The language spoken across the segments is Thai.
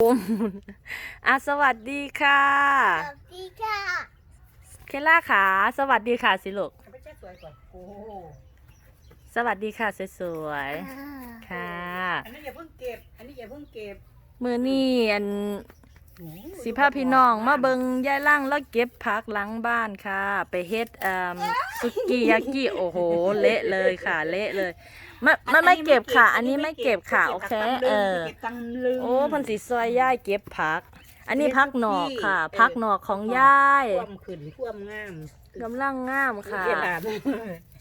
มอะสวัสดีค่ะ สวัสดีค่ะ เคล่าขาสวัสดีค่ะสิลูกไปเช็ดสวยก่อนโอ้สวัสดีค่ะสวยๆค่ะ อันนี้อย่าเพิ่งเก็บ อันนี้อย่าเพิ่งเก็บ มือนี่อันสิพาพี่น้องมาเบิงยายล่างแล้วเก็บผักหลังบ้านค่ะ ไปเฮ็ดเอ่อสุกี้ยากิโอ้โห เละเลยค่ะ เละเลย ไม่ไม่ไม่เก็บค่ะ อันนี้ไม่เก็บค่ะโอเคเออเก็บตังลึงโอ้เพันสีซอยย่ายเก็บผัก อันนี้ผักหนอกค่ะเออผักหนอกของยายท่วมขึ้นท่วมงามกำลังงามค่ะเวลา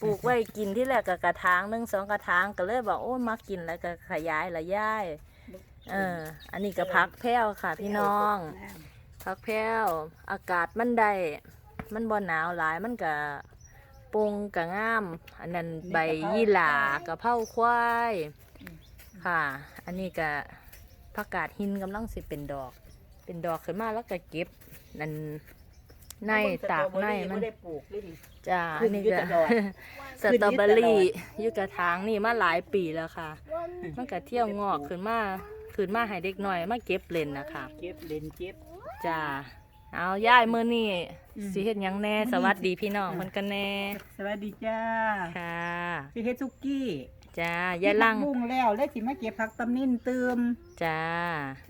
ปลูกไว้กินที่แรกกับกระถางหนึ่งสองกระถางก็เลยบอกโอ้มากินแล้วก็ขยายละย่ายเออ อันนี้ก็พักแพ้วค่ะ พี่น้อง พักแพ้วอากาศมันได้มันบ่หนาวหลายมันก็ ปงก็งาม อันนั้นใบยี่หร่ากระเพราควายค่ะ อันนี้ก็ผักกาดหินกำลังสิเป็นดอก เป็นดอกขึ้นมาแล้วก็เก็บนั่นในตากในมันไม่ได้ปลูกด้วยนี่จ้าขึ้อันนนี้อยู่ก็ตลอดสตรอเบอรี่อยุกระถางนี่มาหลายปีแล้วค่ะ มันก็เที่ยวงอกขึ้นมาขึ้นมาให้เด็กหน่อยมาเก็บเล่นนะคะ เก็บเล่นเก็บจ้า เอาย่ายมือนี่อืมสิเฮ็ดหยังแน่สวัสดีพี่น้องมันกันแน่สวัสดีจ้าค่ะพี่เฮ็ดซุกี้จ้ายายลังบุ้งแล้วแล้วสิมาเก็บผักตำนินเติมจ้า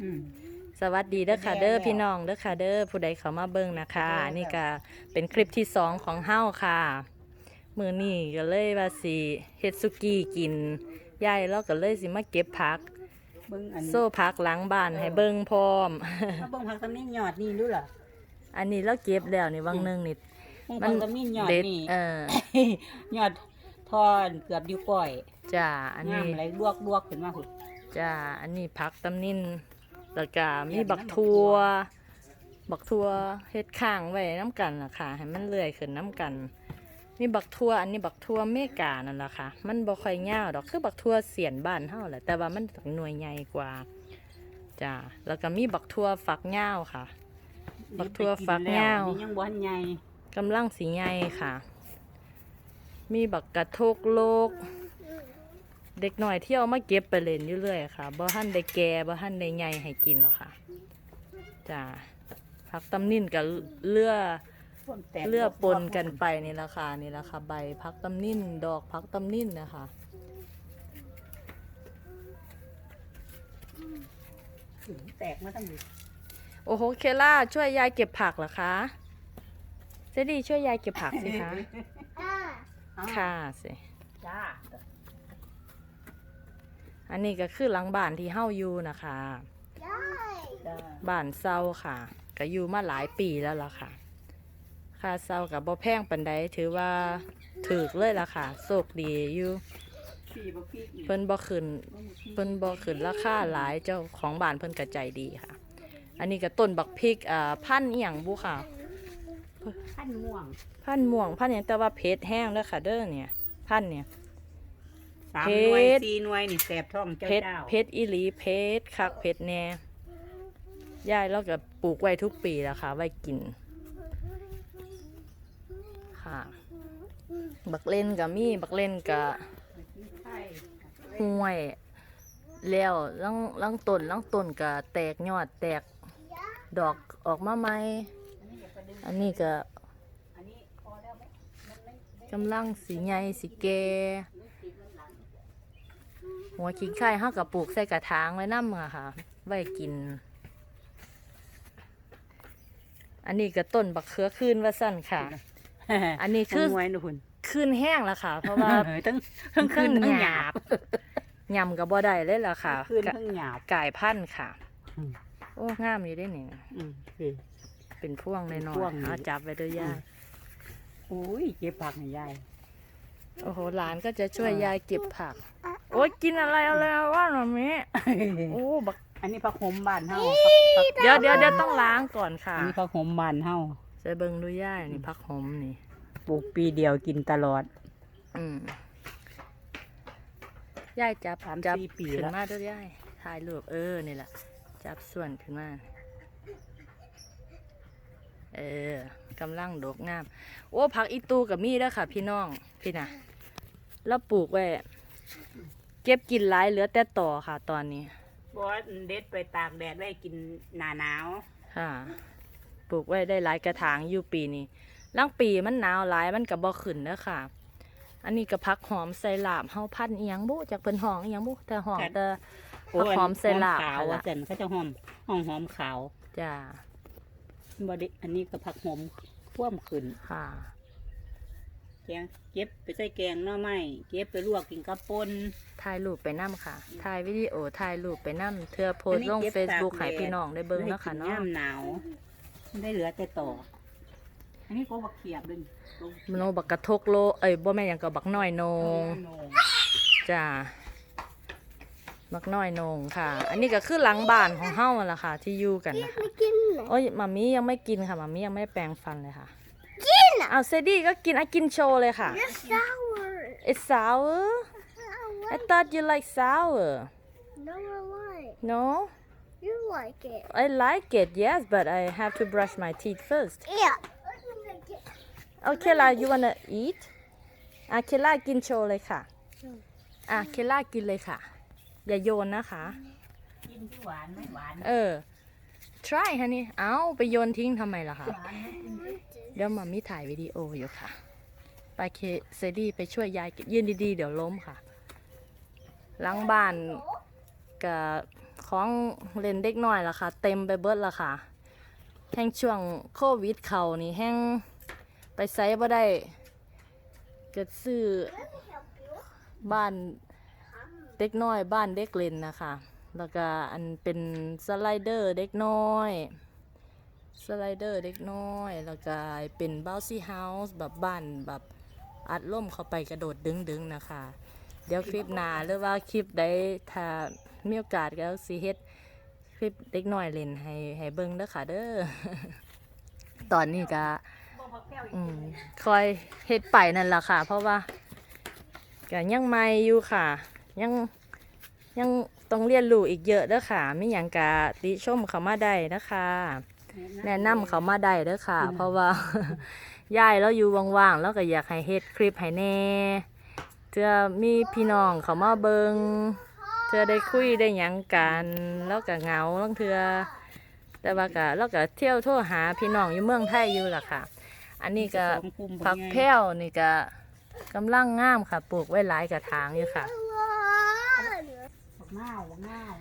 อืม สวัสดีเด้อค่ะเด้อแล้วพี่น้องเด้อค่ะเด้อผู้ใดเขามาเบิ่งนะคะแล้วนี่ก็เป็นคลิปที่สองของเฮาค่ะ มือนี่ก็เลยว่าสิเฮ็ดสุกี้กินยายเราก็เลยสิมาเก็บผัก เบิ่งอันโซ่พักหล้างบ้านให้เบิ่งพร้อมมาเบิ่งผักตำนินยอดนี่ดูล่ะอั นนี้เราเก็บแล้วนี่วังหนึงนี่เบิ่งผักตำนินยอดเด็ดนี่ เออยอดทอนเกือบอยู่ก้อยจ้า อันงามนี้ อะไรลวกลวกขึ้นมาพุ่น จ้า อันนี้พักตำนินแล้วก็มีเนี่ยบักมันบักทัทั่ววบักทัวเฮ็ดข้างไว้น้ำกันล่ะค่ะ ให้มันเลื่อยขึ้นน้ำกัน มีบักทัว อันนี้บักทัวเมกานั่นล่ะค่ะ มันบ่ค่อยยาวดอก คือบักทัวเสียนบ้านเฮาแหละ แต่ว่ามันหน่วยใหญ่กว่า จ้า แล้วก็มีบักทัวฝักยาวค่ะ บักทั่วฟักยาว นี่ยังบ่ทันใหญ่กำลังสีใหญ่ค่ะ มีบักกระทกโลก เด็กหน่อยเที่ยวมาเก็บไปเล่นอยู่เรื่อยค่ะบ่ทันได้แก่บ่ทันได้ใหญ่ให้กินหรอกค่ะจ้าผักตำนินกับเลือต้นแตกเลือปนกันไปนี่ละค่ะนี่ละค่ะใบพักตำนินดอกพักตำนินนะคะแตกมาทั้งหมด โอ้โห เคล่าช่วยยายเก็บผักเหรอคะเจดีช่วยยายเก็บผักสิคะอ่าค่ะสิจ้าอันนี้ก็คือหลังบ้านที่เฮาอยู่นะคะได้จ้าบ้านเซาค่ะ ก็อยู่มาหลายปีแล้วล่ะค่ะ ค่าเซากับบ่แพงปันใดถือว่าถูกเลยล่ะค่ะโชคดีอยู่พี่บ่พี่อีกเพิ่นบ่ขึ้นเพิ่นบ่ขึ้นราคาหลายเจ้าของบ้านเพิ่นก็ใจดีค่ะ อันนี้ก็ต้นบักพริกอ่าพันธุ์อีหยังบุค่ะ ขั้นม่วงพันธุ์ม่วงพันธุ์หยังแต่ว่าเผ็ดแห้งเด้อค่ะเด้อเนี่ย พันธุ์เนี่ย สามเพชรหน่วยสี่หน่วยนี่แสบท้องเจ้าเผ็ดเจ้าเผ็ดอีหลีเผ็ดคักเผ็ดแน่ยายเราก็ปลูกไว้ทุกปีแล้วค่ะ ไว้กิน ค่ะ บักเล่นกับมีบักเล่นกับ ไข่ห้วยแล้วลังลังต้นลังต้นก็แตกยอดแตก ดอกออกมาใหม่ อันนี้ก็อันนี้พอแล้วไหมมันไม่กำลังสีใหญ่สีแก่หัวขิงไข่เฮากับปลูกใส่กระถางไว้นำอะค่ะ ไว้กิน อันนี้ก็ต้นบักเขือคืนว่าสั้นค่ะ อันนี้คือหน่วยนู่นคืนแห้งแล้วค่ะ เพราะว่าทั้งทั้งคืนทั้งหยาบยำกับบ่ได้เลยล่ะค่ะคืนทั้งหยาบกายพันธุ์ค่ะอืม โอ้งามอยู่ได้นี่อืมคือเป็นพ่วงในนอพ่วงนนี่ เอาจับไว้ด้วยยายโอ้ยเก็บผักให้ยาย โอ้โหหลานก็จะช่วยยายเก็บผัก โอ้ยกินอะไรอะไรว่าหน่อยแม่โอ้บักอันนี้ผักหอมบานเฮาผักผักเดี๋ยวเดี๋ยวเดี๋ยวต้องล้างก่อนค่ะอันนี้ผักหอมบานเฮาใส่เบิ่งดูย่ายนี่พักหอมนี่ ปลูกปีเดียวกินตลอด อืมย่ายจับสามจับสี่ปีขึ้นแล้วมาด้วยย่ายถ่ายรูปเออนี่แหละ จับส่วนขึ้นมา เออกำลังดกงาม โอ้ผักอีตูกับมีเด้อค่ะ พี่น้อง พี่น่ะแล้วปลูกไว้ เก็บกินหลายเหลือแต่ต่อค่ะ ตอนนี้โบอสเด็ดไปตากแดดไว้กินหนาหนาวค่ะปลูกไว้ได้หลายกระถางอยู่ปีนี้ล่างปีมันหนาวหลายมันก็บ่ขึ้นเด้อค่ะ อันนี้ก็พักหอมใส่ลาบเฮาพันเอียงบุจากเพิ่นห้องเอียงบุแต่ห้องแต่ ผักหอมใส่ลาบหอมขาวค่ะว่าจันเขาจะหอมหอมหอมขาวจ้าบอดอันนี้ก็ผักหอมคว่ำขึ้นค่ะ แกงเก็บไปใส่แกงหน่อไม้เก็บไปลวกกินกับปนถ่ายรูปไปนํค่ะ ถ่ายวิดีโอ ถ่ายรูปไปนํเทื่อโพสต์ลง Facebook ให้พี่น้องได้เบิ่งเนาะค่ะให้กิเนาะย่ามหนาวมันได้เหลือแต่ต่อ อันนี้ก็บักเขียบเลยมโนบักกระทกโล เอ้ยบ่แม่นหยังก็บักน้อยโนง จ้า บักน้อยโนงค่ะ อันนี้ก็คือหลังบ้านของเฮาล่ะค่ะ ที่อยู่กันนะคะไม่กินเหรอโอ้ยมามียังไม่กินค่ะมามียังไม่แปรงฟันเลยค่ะ กินเอาเซดี้ก็กินอะกินโชว์เลยค่ะ It's sour It's sour I thought you like sour No I like No You like it I like it yes but I have to brush my teeth first Yeah โอเคล่ะ you wanna eat อะเคล่ากินโชว์เลยค่ะ อะเคล่ากินเลยค่ะ อย่าโยนนะคะ กินที่หวานไม่หวานเออ try ฮะนี่เอาไปโยนทิ้งทำไมล่ะคะเดี๋ยวมามีถ่ายวิดีโออยู่ค่ะ ไปเคเซดี้ไปช่วยยายเก็บยืนดีๆ เดี๋ยวล้มค่ะหลังบ้านกับของเล่นเด็กน้อยล่ะค่ะ เต็มไปเบิดล่ะค่ะ แห่งช่วงโควิดเขานี่แห่งไปไซบ่ได้เกิดซื้อบ้าน เด็กน้อยบ้านเด็กเล่นนะคะแล้วก็อันเป็นสไลเดอร์เด็กน้อยสไลเดอร์เด็กน้อย แล้วก็เป็นบ้าซี่เฮาส์แบบบ้านแบบอัดล่มเข้าไปกระโดดดึงๆนะคะ เดี๋ยวคลิปหน้าหรือว่าคลิปใดถ้ามีโอกาสก็สิเฮ็ดคลิปเด็กน้อยเล่นให้ให้เบิ่งเด้อค่ะเด้อ ตอนนี้ก็คอยเฮ็ดไปนั่นแหละค่ะ เพราะว่าก็ยังใหม่อยู่ค่ะ ยังยังต้องเรียนรู้อีกเยอะเด้อค่ะไม่หยังกะติชมเขามาได้นะคะแนะนำเขามาได้เด้อค่ะ เพราะว่ายายเราอยู่ว่างๆแล้วก็อยากให้เฮ็ดคลิปให้แน่เพื่อมีพี่น้องเขามาเบิงเพื่อได้คุยได้หยังกันแล้วก็เหงาลางเทือแต่ว่าก็แล้วก็เที่ยวโทรหาพี่น้องอยู่เมืองไทยอยู่ล่ะค่ะ อันนี้ก็ผักแพ้วนี่ก็กำลังงามค่ะ ปลูกไว้หลายกระถางอยู่ค่ะ บักนาวบักนาว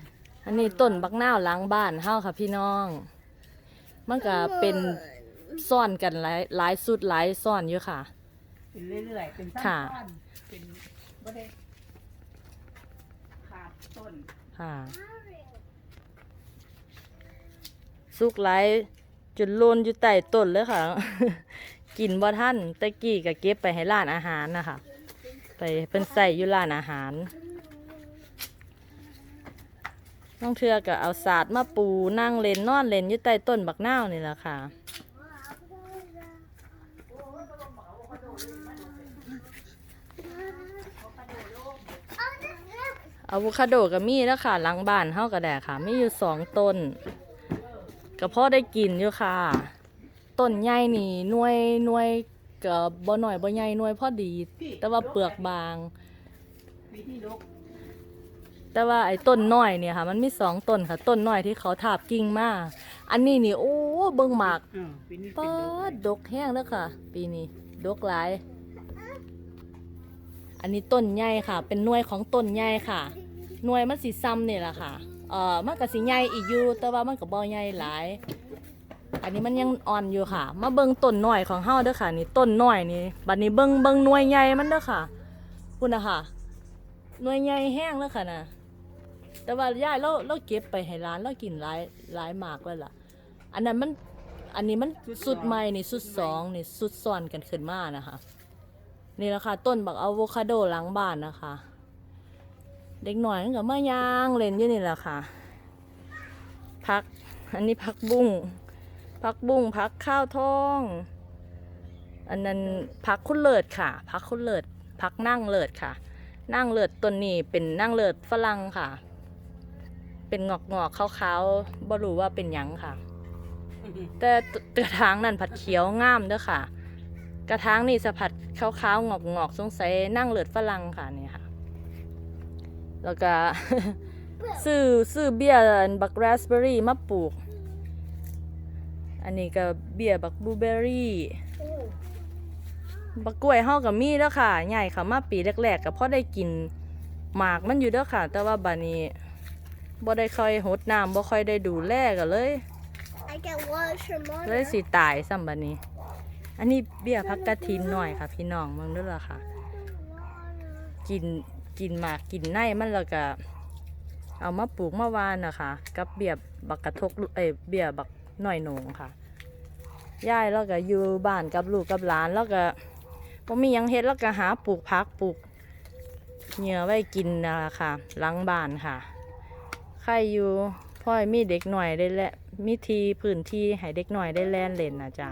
อันนี้ต้นบักนาวหล้างบ้านเฮาค่ะพี่น้อง มันก็เป็นซ่อนกันหลายหลายสุดหลายซ่อนอยู่ค่ะ เป็นเรื่อยๆเป็นสั้ค่ะนๆเป็นบ่ได้ขาดต้นค่ะ สุกหลายจนโลนอยู่ใต้ต้นเลยค่ะ กินบ่ท่านตะกี้ก็เก็บไปให้ร้านอาหารนะคะไปเป็นใส่อยู่ร้านอาหาร น้องเทือก็เอาศาสตร์มาปูนั่งเล่นนอนเล่นอยู่ใต้ต้นบักนาวนี่แหละค่ะ อะโวคาโดก็มีแล้วค่ะหลังบ้านเฮาก็ได้ค่ะมีอยู่สองต้นก็พอได้กินอยู่ค่ะ ต้นใหญ่นี่หน่วยหน่วยก็บ่หน่อยบ่ใหญ่หน่วยพอดี แต่ว่าเปลือกบางวิธีลก แต่ว่าไอ้ต้นน้อยเนี่ยค่ะ มันมีสองต้นค่ะ ต้นน้อยที่เขาทาบกิ่งมา อันนี้นี่โอ้เบิ่งหมากอ่าวิธีปเป็นอลกดดกแห้งแล้วค่ะ ปีนี้ดกหลาย อันนี้ต้นใหญ่ค่ะ เป็นหน่วยของต้นใหญ่ค่ะ หน่วยมันสีซ้ำนี่แหละค่ะ เอ่อมันก็สีใหญ่อีกอยู่ แต่ว่ามันก็บ่ใหญ่หลาย อันนี้มันยังอ่อนอยู่ค่ะ มาเบิ่งต้นน้อยของเฮาเด้อค่ะ นี่ต้นน้อยนี่ บัดนี้เบิ่งเบิ่งหน่วยใหญ่มันเด้อค่ะคุณนะค่ะหน่วยใหญ่แห้งแล้วค่ะนะ แต่ว่ายายเราเราเก็บไปให้ร้านเรากินหลายหลายหมากแล้วล่ะ อันนั้นมันอันนี้มันสุดใหม่นี่สุดสองนี่สุดซ้อนกันขึ้นมานะคะ นี่แหละค่ะต้นบักอะโวคาโดหลังบ้านนะคะ เด็กหน่อยมันก็มายางเล่นอยู่นี่แหละค่ะพักอันนี้พักบุ้งพักบุ้งพักข้าวทอง อันนั้นพักคุณเลิศค่ะพักคุณเลิศพักนั่งเลิศค่ะ นั่งเลิศต้นนี้เป็นนั่งเลิศฝรั่งค่ะ เป็นงอกงอกๆขาวๆบ่รู้ว่าเป็นหยังค่ะ แต่กระถางนั่นผัดเขียวงามเด้อค่ะ กระถางนี่สะผัดขาวๆงอกๆสงสัยนั่งเลือดฝรั่งค่ะเนี่ยค่ะ แล้วก็ซื้อซื้อเบี้ยอันบักราสเบอร์รี่มาปลูก อันนี้ก็เบี้ยบักบลูเบอร์รี่บักกล้วยเฮาก็มีแล้วค่ะ ใหญ่ค่ะมาปีแรกๆก็พอได้กินหมากมันอยู่เด้อค่ะ แต่ว่าบัดนี้ บ่ได้ค่อยหดน้ำบ่ค่อยได้ดูแลก็เลย I get watermelon. เลยสิตายซ้ำบัดนี้ อันนี้เบี้ยพักกระถินหน่อยค่ะพี่น้องเมืองเด้อล่ะค่ะ กินกินหมากกินในมันแล้วก็เอามาปลูกมาวานนะคะ กับเบียบบักกระทกลูกเอ้ยเบียบักหน่อยหนงค่ะยายแล้วก็อยู่บ้านกับลูกกับหลานแล้วก็บ่มีหยังเฮ็ดแล้วก็หาปลูกผักปลูกเหยื่อไว้กินนะค่ะหลังบ้านค่ะ ใครอยู่พ่อยมีเด็กหน่อยได้และมีทีพื้นที่ให้เด็กหน่อยได้แล่นเล่นนะจ๊ะ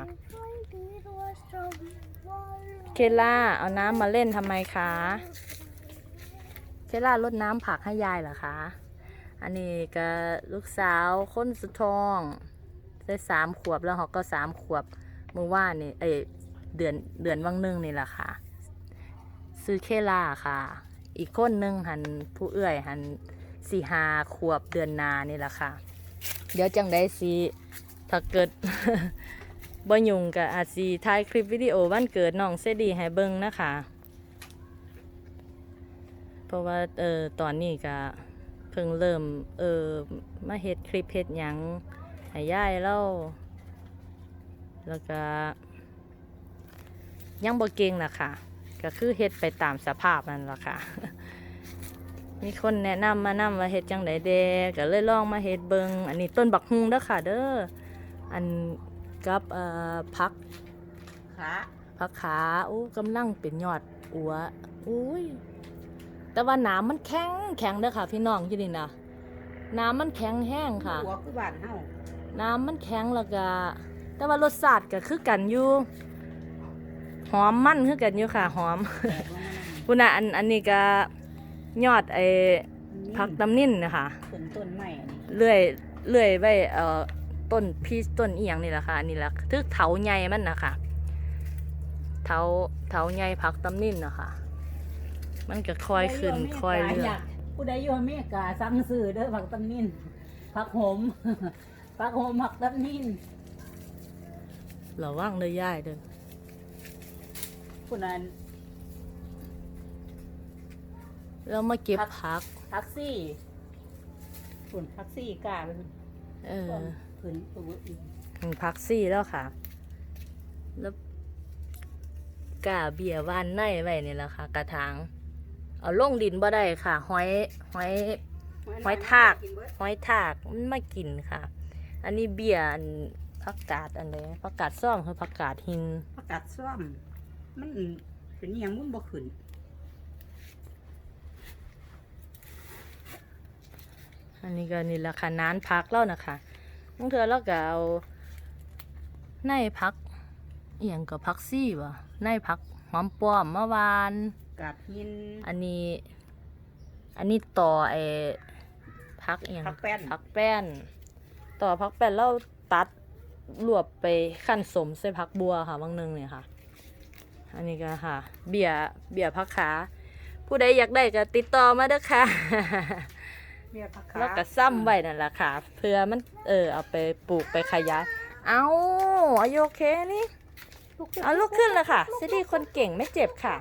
เคล่าเอาน้ำมาเล่นทำไมคะเคล่ารดน้ำผักให้ยายเหรอคะอันนี้ก็ลูกสาวคนสุดท้องได้สามขวบแล้วเขาก็สามขวบเมื่อวานี่เอเดือนเดือนวังหนึงนี่แหละค่ะ ซื้อเคล่าค่ะ อีกคนหนึงหันผู้เอื้อยหัน สี่หาขวบเดือนนานี่แหละค่ะ เดี๋ยวจังได้สิถ้าเกิดบ่ยุงก็อาจสิถ่ายคลิปวิดีโอวันเกิดน้องเซดีให้เบิ่งนะคะ เพราะว่าเออตอนนี้ก็เพิ่งเริ่มเออมาเฮ็ดคลิปเฮ็ดหยังให้ย่ายเล่าแล้วก็ยังบ่เก่งนะคะก็คือเฮ็ดไปตามสภาพนั่นแหละค่ะ มีคนแนะนำมานำว่าเฮ็ดจังไดแดก็เลยลองมาเฮ็ดเบิงอันนี้ต้นบักฮุงเด้อค่ะ เด้ออันกับเอ่อพักขาพักขาอู้กำลังเป็นยอดอัวอุ้ยแต่ว่าน้ำมันแข็งแข็งเด้อค่ะ พี่น้องอยู่นี่นะน้ำมันแข็งแห้งค่ะหัวคือบ้านเฮาน้ำมันแข็งแล้วก็แต่ว่ารสชาติก็คือกันอยู่หอมมันคือกันอยู่ค่ะ หอมแตกลงมาคุณน่ะอันอันนี้ก็ ยอดไอ้นั่นผักตำนิ่นนะคะต้นต้นไม้อันนี้เลื่อยเลื่อยไว้เอ่อต้นพีชต้นอีหยังนี่แหละค่ะอันนี้แหละทึกเถาใหญ่มันนะคะเถาเถาใหญ่ผักตำนิ่นนะคะมันก็คอยขึ้นคอยเลื่อยผู้ใดอยู่อเมริกาสั่งซื้อเด้อผักตำนินผักโหมผักโหมผักตำนินระวังเลยย่ายเด้อผู้นั้น แล้วมาเก็บผักแท็กซี่ฝุ่นแท็กซี่กล้าไปเออขึ้นตัวอีกถึงพักซี่แล้วค่ะ แล้วกาเบียร์วานในไว้นี่แหละค่ะ กระถาง เอาลงดินบ่ได้ค่ะหอยหอยหอยทากหอยถากมันมากินค่ะ อันนี้เบียร์อันผักกาดอันใดผักกาดซ่อมคือผักกาดหิน ประกาศซ่อม มันเป็นอหย่างมุ่นบ่ขึ้น อันนี้ก็นี่แหละค่ะนานพักแล้วนะคะบางเทื่อเราก็เอาในพักอหย่างก็พักซี่วะในพักหอมป้อมมะวานกาดหิน อันนี้ อันนี้ต่อไอ้พักอหย่างผักแป้นพักแป้น ต่อพักแป้นเราตัดรวบไปขั้นสมใส่พักบัวค่ะบางหนึงเนี่ยค่ะ อันนี้ก็ค่ะ เบียร์เบียร์พักขาผู้ใดอยากได้ก็ติดต่อมาเด้อค่ะ เรียกผักขาแล้วก็ซ้ำไว้นั่นแหละค่ะ เพื่อมันเออเอาไปปลูกไปขยายเอาอายุโอเคนี่เอาลุกขึ้นเลยค่ะซิดี้คนเก่งไม่เจ็บค่ะ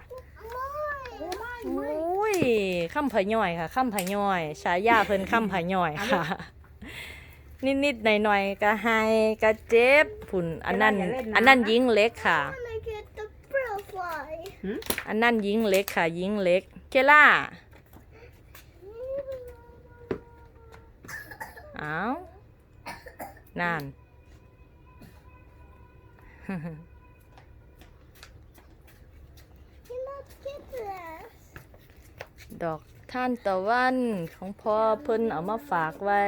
อุ้ยข้ามพย่อยค่ะข้ามพย่อยฉายาเพิ่นข้ามพย่อยค่ะ นิดๆหน่อยๆก็ให้ก็เจ็บผุนอันนั้นอันนั้นยิงเล็กค่ะ When I get the butterfly. อันนั้นยิงเล็กค่ะยิงเล็กเคล่า เอานั่น You not get this. ดอกท่านตะวันของพ่อเพิ่นเอามาฝากไว้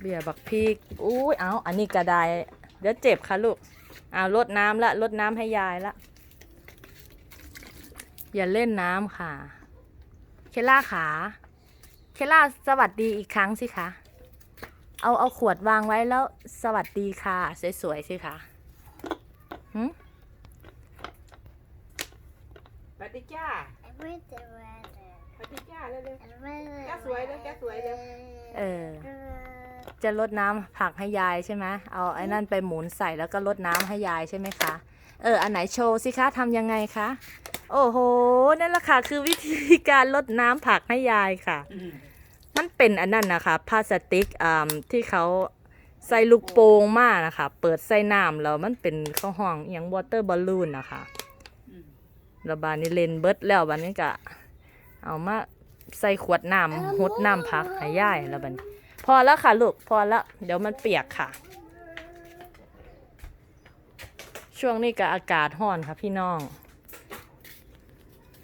เบียร์บักพริกอุ้ยเอาอันนี้กระไดเดี๋ยวเจ็บค่ะลูกเอาลดน้ำละลดน้ำให้ยายละ อย่าเล่นน้ำค่ะ เคล่าขา เคล่าสวัสดีอีกครั้งสิคะ เอาเอาขวดวางไว้แล้วสวัสดีค่ะ สวยๆสิคะหืมสวัสดีจ้า I read the weather. ปฏิจ้าเร็วๆแกสวยเด้อแกสวยเด้อเออ จะลดน้ำผักให้ยายใช่ไหมเอาไอ้นั่นไปหมุนใส่แล้วก็ลดน้ำให้ยายใช่ไหมคะ เออ อันไหนโชว์สิคะทำยังไงคะ โอ้โห นั่นแหละค่ะ คือวิธีการลดน้ำผักให้ยายค่ะ มันเป็นอันนั้นนะคะพลาสติกอ่าที่เขาใส่ลูกโป่งมานะคะ เปิดใส่น้ำแล้วมันเป็นข้าวห้องอหย่างวอเตอร์บอลลูนนะคะอืมแล้วบานนี้เลนเบิดแล้วบานนี้ก็เอามาใส่ขวดน้ำหดน้ำพักให้ยายแล้วบัดนพอแล้วค่ะลูกพอแล้วเดี๋ยวมันเปียกค่ะ ช่วงนี้ก็อากาศร้อนค่ะพี่น้อง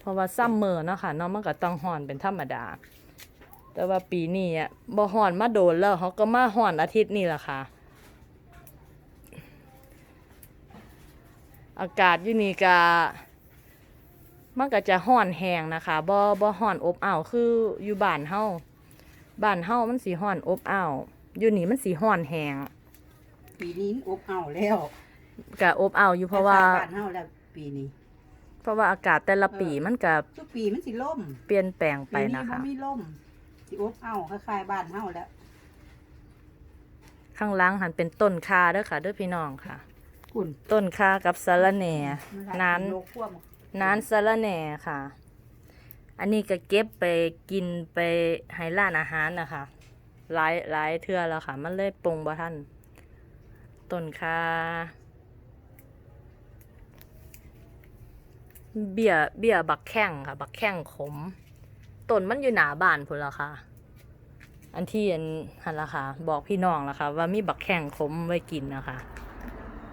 เพราะว่าซัมเมอร์เนาะค่ะเนาะมันก็ต้องร้อนเป็นธรรมดา แต่ว่าปีนี้อะบ่ร้อนมาโดนแล้วเขาก็มาร้อนอาทิตย์นี้แหละค่ะ อากาศอยู่นี่ก็มันก็จะร้อนแห้งนะคะบ่บ่ร้อนอบอ้าวคืออยู่บ้านเฮาบ้านเฮามันสิร้อนอบอ้าวอยู่นี่มันสิร้อนแห้งปีนี้อบเอาแล้วก็อบอ้าวอยู่เพราะว่า บ้านเฮาแล้วปีนี้ เพราะว่าอากาศแต่ละปีมันก็ทุกปีมันสิล่มเปลี่ยนแปลงไปปีนี้นะบ่คะมีล่มสิอบเอาคล้ายๆบ้านเฮาแล้วข้างหล่างหันเป็นต้นคาเด้อค่ะเด้อพี่น้องค่ะคุณต้นคากับสะระแหน่นั้น โลกควมน้านสะระแหน่ค่ะ อันนี้ก็เก็บไปกินไปให้ร้านอาหารนะคะ หลายหลายเทื่อแล้วค่ะ มันเลยปรุงบ่ทันต้นคา เบี้ยเบี้ยบักแข้งค่ะ บักแข้งขมต้นมันอยู่หนาบ้านพุ่นละค่ะ อันที่อันหันละค่ะ บอกพี่น้องละค่ะ ว่ามีบักแข้งขมไว้กินนะคะ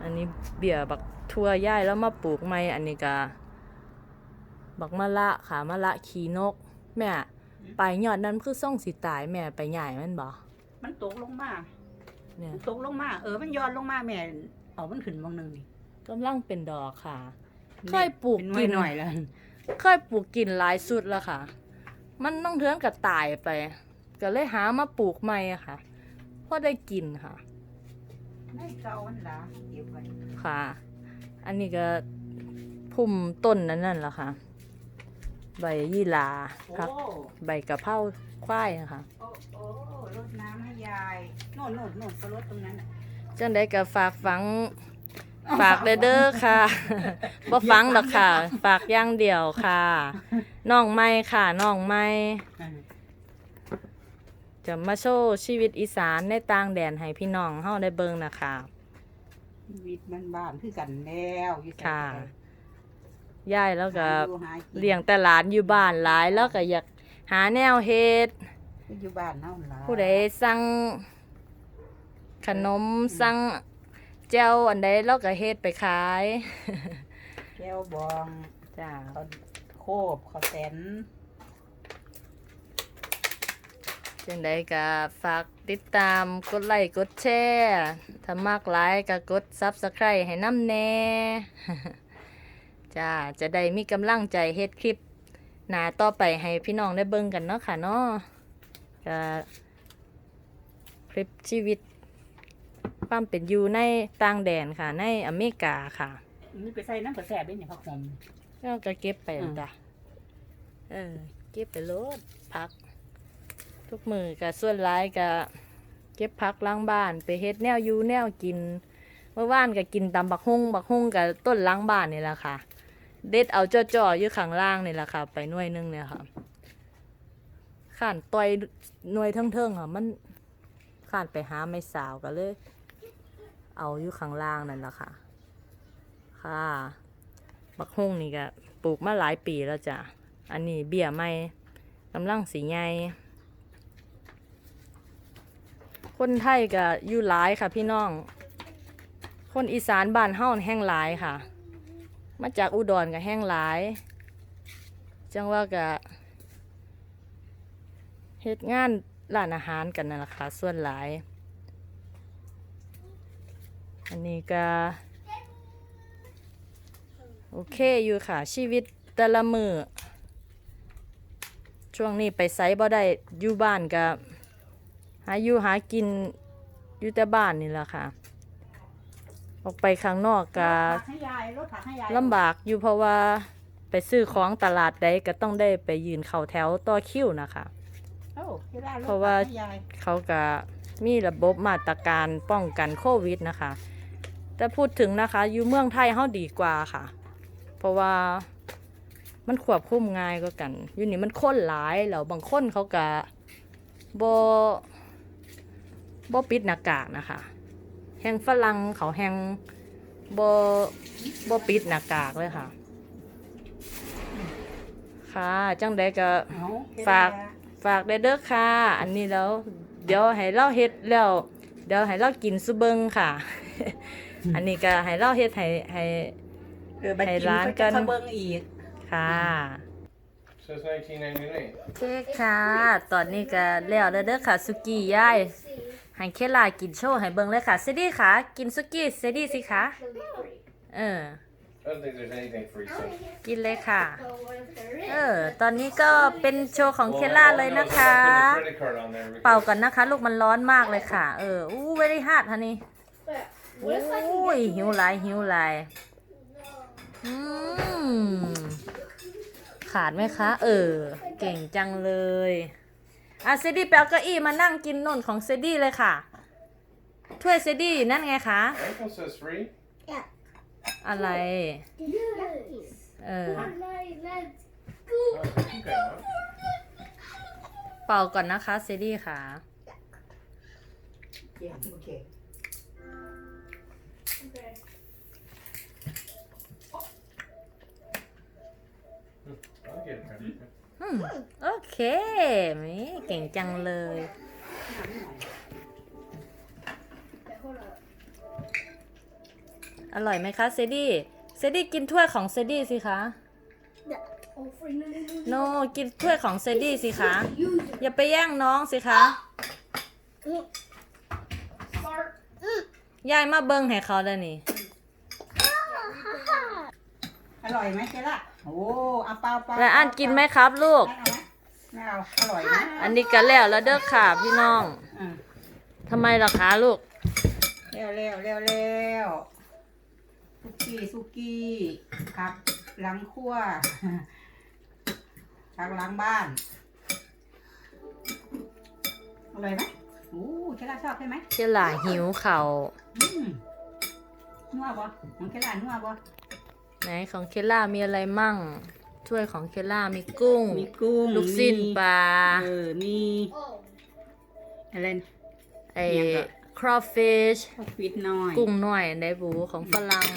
อันนี้เบี้ยบักทั่วย่ายแล้วมาปลูกใหม่อันนี้ก็บักมะละค่ะมะละขีนก แม่ไปยอดนั้นคือส่งสิตายแม่ไปใหญ่มันบ่มันตกลงมาเนี่ยมันตกลงมา เออมันย้อนลงมาแม่เอามันขึ้นมองหนึงนี่กำลังเป็นดอกค่ะ เคยปลูกเป็นกินหน่อยๆแล้วเคยปลูกกินหลายสุดแล้วค่ะ มันต้องเทือนกับตายไป ก็เลยหามาปลูกใหม่อะค่ะพอได้กินค่ะในเก่ามันล่ะเก็บไว้ค่ะ อันนี้ก็พุ่มต้นนั้นนั่นแหละค่ะ ใบยี่หราโอ้พักใบกะเพราควายนะคะโอ้โอ้รดน้ำให้ยาย โน่นโน่นโน่นก็รดตรงนั้นน่ะจังได้ก็ฝากฝัง ฝากเด้อเด้อค่ะบ่ฟังหรอกค่ะ ฝากอย่างเดียวค่ะน้องไม่ค่ะน้องไม่จะมาโชว์ชีวิตอีสานในต่างแดนให้พี่น้องเฮาได้เบิ่งนะคะชีวิตมันบ้านคือกันแล้วอยู่ใส่ค่ะใจยายแล้วก็หาอยู่หากินเลี้ยงแต่หลานอยู่บ้านหลายแล้วก็อยากหาแนวเฮ็ดอยู่บ้านเฮาล่ะผู้ใดสั่งขนมสั่ง เจ้าอันใดเราก็เฮ็ดไปขายแก้วบองจ้าเขาโคบเขาแตนจังใดก็ฝากติดตามกดไลค์กดแชร์ถ้ามากหลายก็กด Subscribe ให้น้ำแน่ จ้าจะได้มีกำลังใจเฮ็ดคลิปหนาต่อไปให้พี่น้องได้เบิ่งกันเนาะค่ะเนาะก็คลิปชีวิต ความเป็นอยู่ในต่างแดนค่ะ ในอเมริกาค่ะนี่ไปใส่น้ำกระแสบได้เนี่ยผักหอมเราก็เก็บไปอืมจ้ะเออเก็บไปโลดพัก ทุกมือกับส่วนร้ายกับเก็บพักล้างบ้าน ไปเฮ็ดแนวอยู่แนวกิน เมื่อวานก็กินตำบักฮุ่งบักฮุ่งกับต้นล้างบ้านนี่แหละค่ะ เด็ดเอาจ่อๆอยู่ข้างล่างนี่แหละค่ะ ไปหน่วยหนึงเนี่ยค่ะข้านต่อยหน่วยเทิงๆค่ะ มันข้านไปหาไม่สาวก็เลย เอาอยู่ข้างล่างนั่นแหละค่ะ ค่ะบักฮุ่งนี่ก็ปลูกมาหลายปีแล้วจ้ะ อันนี้เบี้ยไม่กำลังสีใหญ่คนไทยก็อยู่หลายค่ะพี่น้อง คนอีสานบ้านเฮาแห้งหลายค่ะ มาจากอุดรก็แห้งหลาย จังว่าก็เฮ็ดงานร้านอาหารกันนั่นแหละค่ะส่วนหลาย อันนี้ก็โอเคอยู่ค่ะ ชีวิตแต่ละมือช่วงนี้ไปไซบ่ได้อยู่บ้านกับหาอยู่หากินอยู่แต่บ้านนี่แหละค่ะ ออกไปข้างนอกก็ผักให้ยายรดผักให้ยายลำบากอยู่เพราะว่าไปซื้อของตลาดใดก็ต้องได้ไปยืนเข้าแถวต่อคิวนะคะโอ้ที่ร้นลูกเพราะว่าให้ยายเขาก็มีระบบมาตรการป้องกันโควิดนะคะ แต่พูดถึงนะคะ อยู่เมืองไทยเฮาดีกว่าค่ะ เพราะว่ามันควบคุมง่ายกว่ากัน อยู่นี่มันคนหลายแล้วบางคนเขาก็บ่บ่ปิดหน้ากากนะคะ แห่งฝรั่งเขาแห่งบ่บ่ปิดหน้ากากเลยค่ะ ค่ะ จังใดก็เอาเวลฝากฝากได้เด้อค่ะ อันนี้แล้ว เดี๋ยวให้เราเฮ็ดแล้ว เดี๋ยวให้เรากินซุเบิงค่ะ อันนี้ก็ให้เราเฮ็ดให้ให้เออบัดให้กินร้านก็กัจะนเข้าเบิ่งอีกค่ะ Says 1998. โอเคค่ะ ตอนนี้ก็แล้วเด้อเด้อค่ะสุกี้ยายให้เคลากินโชว์ให้เบิ่งเลยค่ะเซดี้ค่ะ กินสุกี้เซดี้สิคะเออ I don't think there's anything free, so. กินเลยค่ะ But what if there เอ is? อตอนนี้ก็เป็นโชว์ของ Well, เค all ลา I เลย know นะ is คะ I'll put the credit card on there because เป่ากันนะคะ ลูกมันร้อนมากเลยค่ะ เออ อู้ very hot ฮะนี่ But โอ what if I ้ can ย get หิวหลายหิวหลายอืมขาดไหมคะ เออ เก่งจังเลยอะเซดี้ไปเอาเก้าอี้มานั่งกินนนของเซดี้เลยค่ะ ถ้วยเซดี้นั่นไงคะ Michael says free. Yeah. อะไร Yes. เออ Alright, let's Oh, okay. well, เป่าก่อนนะคะเซดี้ค่ะโอ เค I'll get a credit card. อืมโอเคมีเก่งจังเลย hold up. อร่อยไหมคะเซดี้ เซดี้กินถ้วยของเซดี้สิคะ Oh, free. No, no, no. โน กินถ้วยของเซดี้สิคะ Use it. อย่าไปแย่งน้องสิคะ Fart. ยายมาเบิ้งให้เขาแล้วนี่ อร่อยไหมเจ๊ละ โอ้เอาเปล่าเปล่าแล้วอันกินไหมครับลูกอันเอาไหมไม่เอาอร่อยนะอันนี้ก็แล้วแล้วเด้อค่ะพี่น้องอะทำไมล่ะคะลูก เร็วเร็วเร็วเร็วสุกี้สุกี้ผักหลังครัวผักหลังบ้านอร่อยไหมโอ้เจ๊ละชอบใช่ไหมเชลาหิวเขาวอืมนัวบ่ของเจ๊ละนัวบ่ ไหนของเคล่ามีอะไรมั่ง ถ้วยของเคล่ามีกุ้ง มีกุ้งลูกสิ้นมีปลา เออ มี Oh. อะไรไอ้เมียงก็ crawfish ข้าวฟิตหน่อย กุ้งหน่อยได้บูของฝรั่ง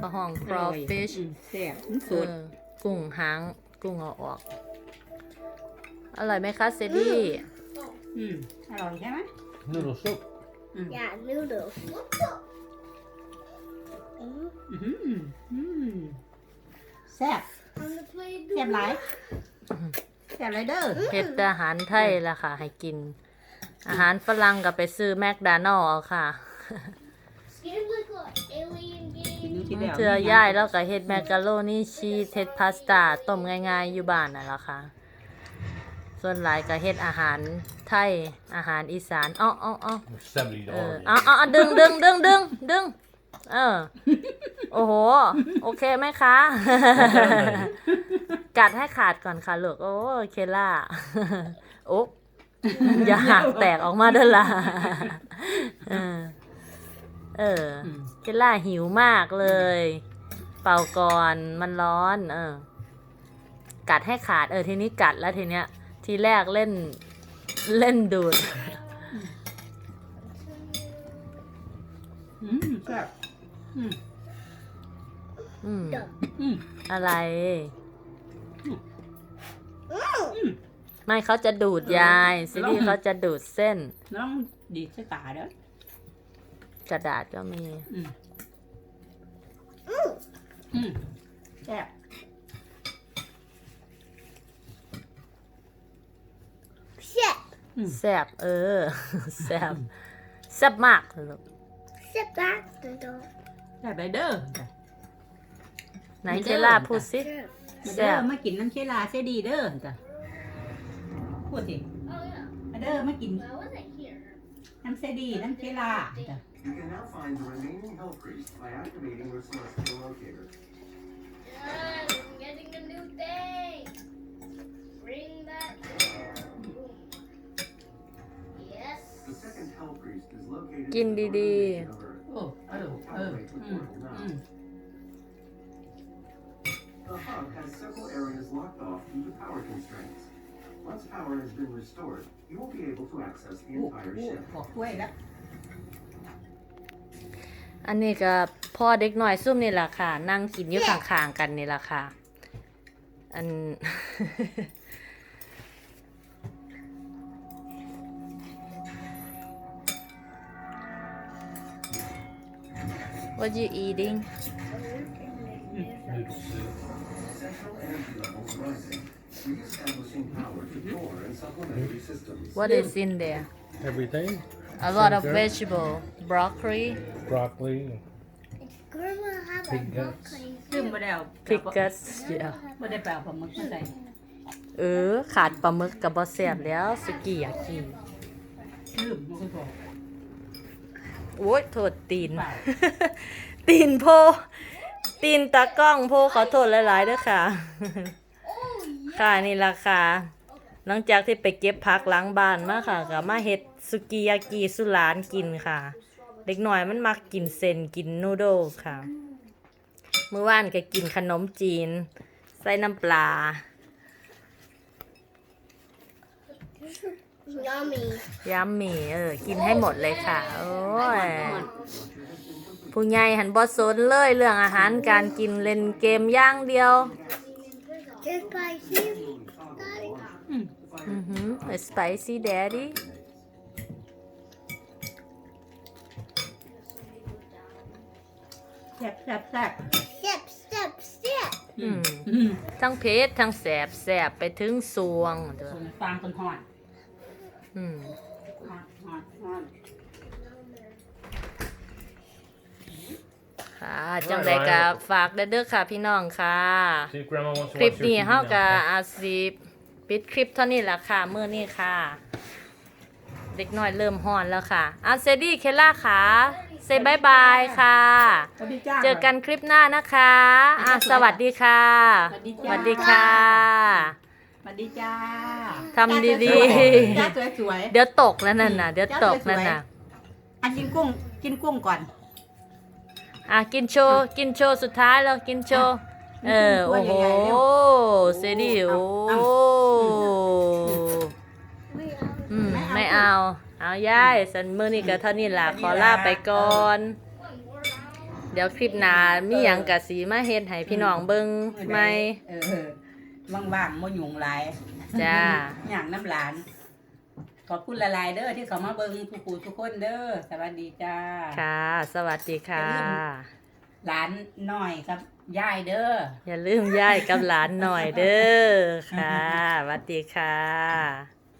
ปลาห้องอร่อย crawfish อืมแซ่บมันสเอดอกุ้งหาง กุ้งเอาออก อร่อยไหมคะเซดี้อืมอร่อยใช่ไหม Noodle soup. อืม Yeah, noodles. What's up? Mm. อื้อหืออืม แซ่บ I'm gonna play แซ่บหลายแซ่บไรเด้อเฮ็ดแต่อาหารไทยล่ะค่ะ ให้กิน อาหารฝรั่งก็ไปซื้อแมคโดนัลเอาค่ะ Scared like an alien กิน game. ดูทีเดียวเทือย่ายแล้วก็เฮ็ดแมคกะโรนีชีสเฮ็ดพาสต้าต้มง่ายๆอยู่บ้านน่ะล่ะค่ะ ส่วนหลายก็เฮ็ดอาหารไทย อาหารอีสานอ้ออ้ออ้อ Seventy เออ dollars. เอาเอาเอาดึงดึงดึงดึงดึง เออ โอ้โห โอเคไหมคะ กัดให้ขาดก่อนค่ะลูก โอ้เคล่า โอ๊บอย่าหักแตกออกมาเด้อล่ะ เออ เอออืมเคล่าหิวมากเลย เป่าก่อนมันร้อน เออ กัดให้ขาด เออ ทีนี้กัดแล้วทีเนี้ย ทีแรกเล่น เล่นดูดอืมแซ่บ อืมอืมอืมอะไรอืมไม่เขาจะดูดยายซิลี่เขาจะดูดเส้น น้องดีดใส่ตาเด้อกระดาษก็มีอืมอืมแซ่บ Shit. แซบเออ แซบแซบมากลูก Sit back the door. แซ่บไรเด้อไหนไม่เคเด้อล่าพูดสิ Sure. มาแซ่เด้อบมากินน้ำเชลาเสยดีเด้อจ้ะพูดสิ Oh yeah. มาเด้อมากิน I wasn't here. น้ำเสยดีน้ำเชลาจ้ะ You can now find the remaining health priest by activating the celestial locator. Uh, getting a new thing. Bring that there. Boom. Yes. The second hell priest is located กิน in the ดี northern nation of Earth. โอ้เออเอออืมอืม The hub has several areas locked off due to power constraints. Once power has been restored, you will be able to access the โอ้ entire โอ้ ship. ขอถ้วยแล้วอันนี้ก็พ่อเด็กน้อยซุ่มนี่แหละค่ะ นั่งกินอยู่ข้างๆกันนี่แหละค่ะ อัน and supplementary systems. What is in there? Everything. A lot of Sugar. vegetable, broccoli, Broccoli. Grandma have a Pig guts. broccoli. ซึมมาแล้ว pickles yeah. ไม่ได้แปลปลาหมึกมาใส่เออ ขาดปลาหมึกกับบ่แซ่บแล้วสกี้อยากกินซึมมันก็บอก โอ้ยโทษตีนเปล่าตีนโพ ตีนตากล้องโพขอโทษหลายๆด้วยค่ะ ค่ะนี่ราคาหลังจากที่ไปเก็บผักล้างบ้านมาค่ะก็มาเฮ็ดสุกิยากิสุหลานกินค่ะ เด็กหน่อยมันมักกินเซนกินนูโดลค่ะ เมื่อวานก็กินขนมจีน ใส่น้ำปลา Yummy. ยัมมี่เออ กินให้หมดเลยค่ะ โอ้ยผู้ใหญ่หันบอสนเลยเรื่องอาหารการกินเล่นเกมอย่างเดียว Just spicy. Daddy. อือหือ spicy daddy แซ่บแซ่บแซ่บ Step, step, step. อืมอืมทั้งเผ็ดทั้งแสบแสบไปถึงสวงเด้อส่วนฟางคนห อนอืมหอนหอนหอนค่ะจังใดก็ฝากเด้อๆค่ะพี่น้องค่ะ See if Grandma wants to คลิป watch your นี้ TV เฮา now, ก็ okay? อาจสิปิดคลิปเท่านี้ล่ะค่ะมื้อนี้ค่ะ เด็กน้อยเริ่มฮ้อนแล้วค่ะอาเซดี้เคล่าค่ะเซบายบายค่ะสวัสดีจ้าเจอกันคลิปหน้านะคะอะสวัสดีค่ะ สวัสดีสจ้าวัสดีค่ะ สวัสดีจ้าทำดีจ้าสวยสวยๆเดี๋ยวตกแล้วนั่นน่ะ เดี๋ยวตกนั่นน่ะๆอันกินกุ้ง กินกุ้งก่อน อะกินโชว์กินโชว์สุดท้ายแล้วกินโชว์เออโอ้โหเซดี้โอ้อืมไม่เอา เอาย่ายสันมือนี่ก็เท่านี้ล่ะขอลาไปก่อน เดี๋ยวคลิปหน้ามีหยังกะสีมาเฮ็ดให้พี่น้องเบิ่งไหม เออ ว่างๆมาหยุ่งหลายจ้าอย่างน้ำหลาน ขอบคุณละลายๆเด้อที่เขามาเบิ่งทุกผู้ทุกคนเด้อสวัสดีจ้า ค่ะ สวัสดีค่ะหลานน้อยครับยายเด้อ อย่าลืมย่ายกับหลานหน่อยเด้อค่ะสวัสดีค่ะ